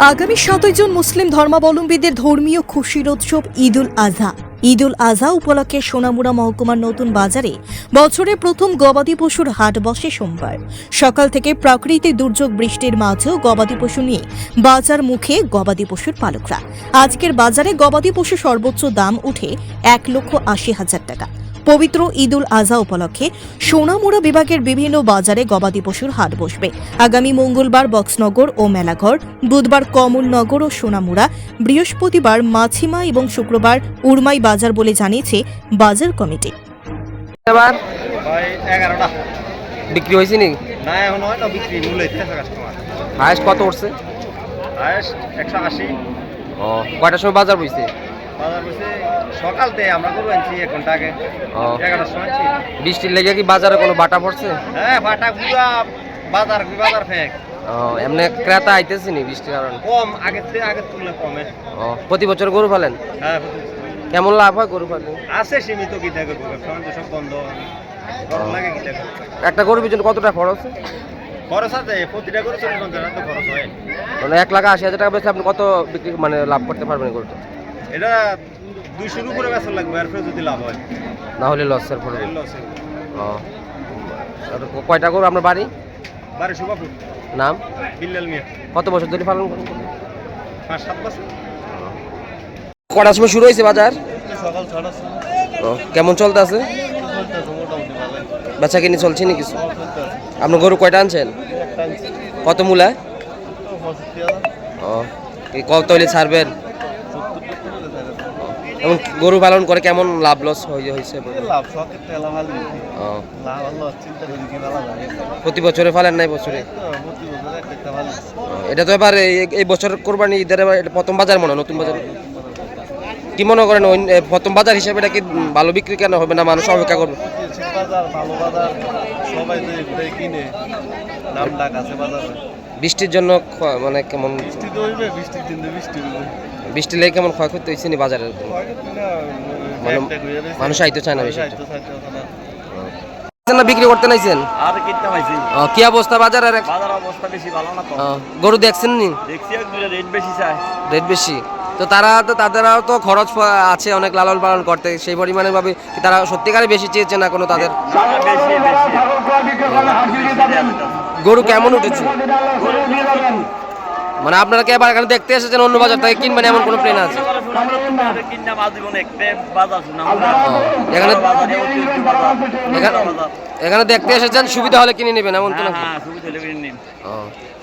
আগামী সাতই জুন মুসলিম ধর্মাবলম্বীদের ধর্মীয় খুশির উৎসব ঈদ উল আজহা ঈদ উল আজহা উপলক্ষে সোনামুড়া মহকুমার নতুন বাজারে বছরের প্রথম গবাদি পশুর হাট বসে সোমবার। সকাল থেকে প্রাকৃতিক দুর্যোগ বৃষ্টির মাঝেও গবাদি পশু নিয়ে বাজার মুখে গবাদি পশুর পালকরা। আজকের বাজারে গবাদি পশু সর্বোচ্চ দাম উঠে এক লক্ষ আশি হাজার টাকা। পবিত্র ঈদ উল আজহা উপলক্ষে সোনামুড়া বিভাগের বিভিন্ন বাজারে গবাদি পশুর হাট বসবে। আগামী মঙ্গলবার বক্সনগর ও মেলাঘর বুধবার কমলনগর ও সোনামুড়া বৃহস্পতিবার মাছিমা এবং শুক্রবার উরমাই বাজার বলে জানিয়েছে বাজার কমিটি। বিক্রি হয়েছে নি না এখন বিক্রি মূল্য ইতিহাস হায়েস্ট কত উঠছে? হায়েস্ট একশো আশি। ও কয়টার সময় বাজার বইছে? বাজার আমরা গরু আনছি এক ঘণ্টা আগে। এগারোটার সময় বৃষ্টির লেগে কি বাজারে কোনো বাটা পড়ছে? হ্যাঁ পুরা বাজার বাজার ফেক এমনি ক্রেতা আইতেছে নি বৃষ্টির কারণে? কম থেকে কমে। ও প্রতি বছর গরু ফেলেন? হ্যাঁ কেমন লাভ হয় গরু ফেলেন আছে সীমিত কি থাকে সব বন্ধ। লাগে কি থাকে একটা গরুর পিছনে কতটা খরচ খরচ আছে প্রতিটা গরু চল্লিশ পঞ্চাশ খরচ হয়। মানে এক লাখ আশি হাজার টাকা বেচলে আপনি কত বিক্রি মানে লাভ করতে পারবেন গরুটা? এটা দুইশোর উপরে বেচা লাগবে আর ফের যদি লাভ হয়। না হলে লসের পড়বে কয়টা গরু? আপনার বাড়ি? বাড়ি শুভাপুর নাম? বিল্লাল মিয়া। কত বছর ধরে পালন করেন? পাঁচ সাত বছর। কটার সময় শুরু হয়েছে বাজার? সকাল ছটার সময়। কেমন চলতে আছে? বেচা কিনি চলছে নি কিছু? আপনার গরু কয়টা আনছেন? কত মূলা ও। কত ছাড়বেন সত্তর টত্তর হলে থাকে এবং গরু পালন করে কেমন লাভ লস হয়েছে প্রতি বছরে ফেলেন নাই বছরে? এটা তো এবার এই- বছর কোরবানি ঈদের প্রথম বাজার মনে হয়, নতুন বাজার? কি মনে করেন ওই প্রথম বাজার হিসেবে এটা কি ভালো বিক্রি কেন হবে না মানুষ অপেক্ষা করবে? বাজার ভালো বাজার সবাই তো কিনে। নাম ডাক আছে বাজারে। বৃষ্টির জন্য মানে কেমন বৃষ্টি তো হইবে বৃষ্টির দিন বৃষ্টি বৃষ্টি লেগে কেমন ক্ষয়ক্ষতি হয়েছে নি বাজারের মানে মানুষ আইতে চায় না বেশি না বিক্রি করতে নাইছেন আর কিনতে পাইছি কি অবস্থা বাজার অবস্থা বেশি ভালো না তো গরু দেখছেন নি দেখছি এক দুটো রেট বেশি চায় রেট বেশি তো তারা তো তাদেরও তো খরচ আছে অনেক লালন পালন করতে সেই পরিমাণে ভাবে তারা সত্যিকারে বেশি চেয়েছে না কোনো তাদের গরু কেমন উঠেছে? মানে আপনারা কি আবার এখানে দেখতে এসেছেন অন্য বাজার থেকে কিনবেন এমন কোনো প্লেন আছে? এখানে এখানে দেখতে এসেছেন সুবিধা হলে কিনে নেবেন এমন তো নাকি? হ্যাঁ সুবিধা হলে কিনে নিন। ও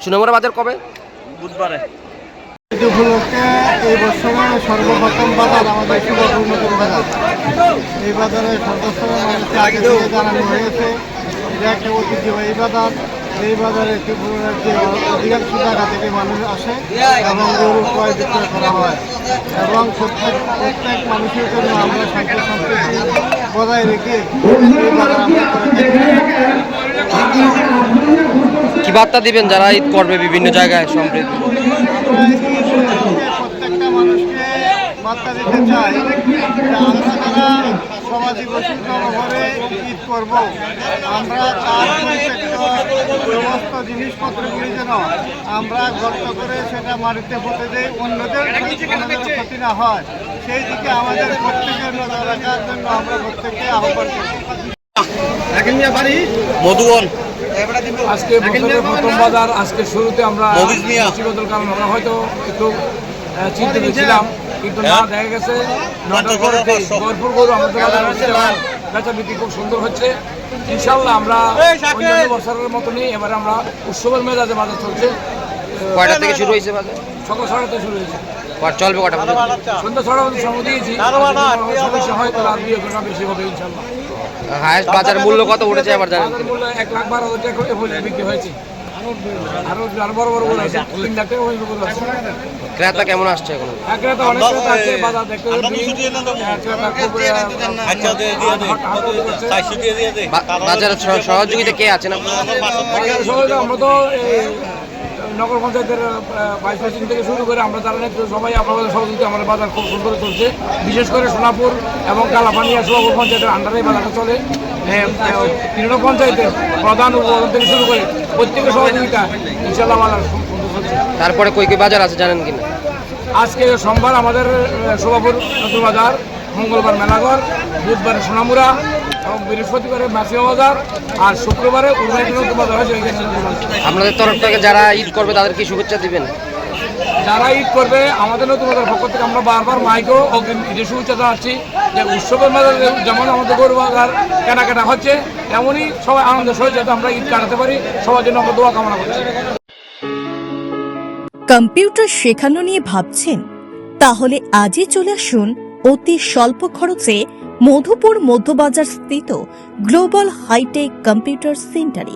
সুনামুরা বাজার কবে? বুধবারে। ঈদ উপলক্ষে এই বছরে সর্বপ্রথম বাজার আমাদের নতুন বাজার। এই বাজারে সদস্যরা মানুষকে আগে থেকে জানানো হয়েছে এটা একটা ঐতিহ্যবাহী বাজার এই বাজারে ত্রিপুরার যে অধিকাংশ জায়গা থেকে মানুষ আসে এবং গরু ক্রয় বিক্রয় করা হয়। এবং প্রত্যেক প্রত্যেক মানুষের জন্য আমরা শান্তি সম্প্রীতি বজায় রেখে কি বার্তা দিবেন যারা ঈদ করবে বিভিন্ন জায়গায় সম্প্রীতি প্রত্যেকটা মানুষকে বার্তা দিতে চাই আমরা সমাজে বৈশিষ্ট্যভাবে ঈদ করব। আমরা তার সমস্ত জিনিসপত্রগুলি যেন আমরা গর্ত করে সেটা মাটিতে পুঁতে দেই অন্যদের ক্ষতি না হয়। সেই দিকে আমাদের প্রত্যেকের নজর রাখার জন্য আমরা প্রত্যেককে আহ্বান করছি। মধুবন। আজকে প্রথম বাজার আজকে শুরুতে আমরা কারণে আমরা হয়তো একটু চিন্তিত ছিলাম। কিন্তু না দেখা গেছে নটার পরে ভরপুর গরু আমাদের বাজারে হচ্ছে বেচা বিক্রি খুব সুন্দর হচ্ছে। ইনশাল্লাহ আমরা অন্যান্য বছরের মতনই এবারে আমরা উৎসবের মেজাজে বাজার চলছে। কয়টা থেকে শুরু হয়েছে বাজার? সকাল শুরু হয়েছে। চলবে কটা সন্ধ্যা ছটা পর্যন্ত সময় দিয়েছি। সমস্যা হয় তাহলে আর দুই ঘণ্টা বেশি হবে ইনশাল্লাহ হায়েস্ট বাজার মূল্য কত উঠেছে আবার জানেন মূল্য এক লাখ বারো হাজার টাকা বিক্রি হয়েছে। আছে আছে ক্রেতা কেমন আসছে এখন? আছে, হাট- হাট করছে। বা- বাজারের সহযোগিতা কে আছেন সহযোগিতা আমরা তো নগর পঞ্চায়েতের ভাইস প্রেসিডেন্ট থেকে শুরু করে আমরা যারা নেতৃত্ব সবাই আপনাদের সহযোগিতা আমাদের বাজার খুব সুন্দর চলছে। বিশেষ করে সোনাপুর এবং কালাপানিয়া সোনাপুর পঞ্চায়েতের আন্ডারে বাজারটা চলে। তৃণমূল পঞ্চায়েতের প্রধান থেকে শুরু করে প্রত্যেকের সহযোগিতা ইনশাল্লাহ তারপরে কই কই বাজার আছে জানেন কিনা? আজকে সোমবার আমাদের শোভাপুর নতুন বাজার মঙ্গলবার মেলাঘর বুধবার সোনামুড়া এবং বৃহস্পতিবারে মাসিমা বাজার আর শুক্রবারে বাজার নতুন বাজার। আপনাদের তরফ থেকে যারা ঈদ করবে তাদের কি শুভেচ্ছা দিবেন? যারা ঈদ করবে আমাদের নতুন পক্ষ থেকে আমরা বারবার মাইকেও ঈদের শুভেচ্ছা জানাচ্ছি যে উৎসবের মাঝে যেমন আমাদের গরু বাজার কেনাকাটা হচ্ছে, তেমনই সবাই আনন্দ সহ যাতে আমরা ঈদ কাটাতে পারি। সবার জন্য আমরা দোয়া কামনা করছি। কম্পিউটার শেখানো নিয়ে ভাবছেন? তাহলে আজই চলে আসুন অতি স্বল্প খরচে মধুপুর মধ্যবাজার স্থিত গ্লোবাল হাইটেক কম্পিউটার সেন্টারে।